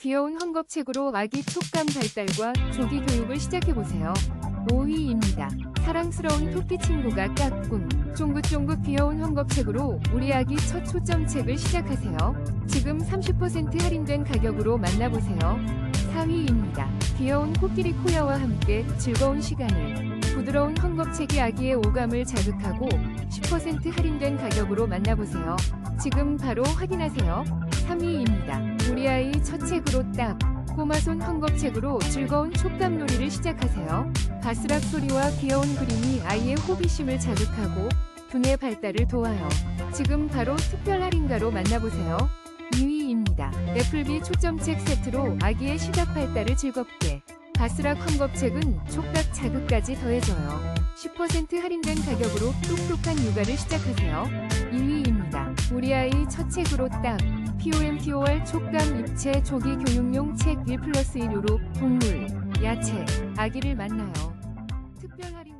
귀여운 헝겊책으로 아기 촉감 발달과 조기 교육을 시작해보세요. 5위입니다. 사랑스러운 토끼 친구가 까꿍. 쫑긋쫑긋 귀여운 헝겊책으로 우리 아기 첫 초점책을 시작하세요. 지금 30% 할인된 가격으로 만나보세요. 4위입니다. 귀여운 코끼리 코야와 함께 즐거운 시간을. 부드러운 헝겊책이 아기의 오감을 자극하고 10% 할인된 가격으로 만나보세요. 지금 바로 확인하세요. 3위입니다. 우리 아이 첫 책으로 딱. 꼬마손 헝겊책으로 즐거운 촉감놀이를 시작하세요. 바스락 소리와 귀여운 그림이 아이의 호기심을 자극하고 두뇌 발달을 도와요. 지금 바로 특별 할인가로 만나보세요. 2위입니다. 애플비 초점책 세트로 아기의 시각 발달을 즐겁게. 바스락 헝겊책은 촉각 자극까지 더해져요. 10% 할인된 가격으로 똑똑한 육아를 시작하세요. 2위입니다. 우리 아이 첫 책으로 딱. POMPOR 촉감 입체 조기 교육용 책 1 플러스 1유로 동물, 야채, 아기를 만나요. 특별 할인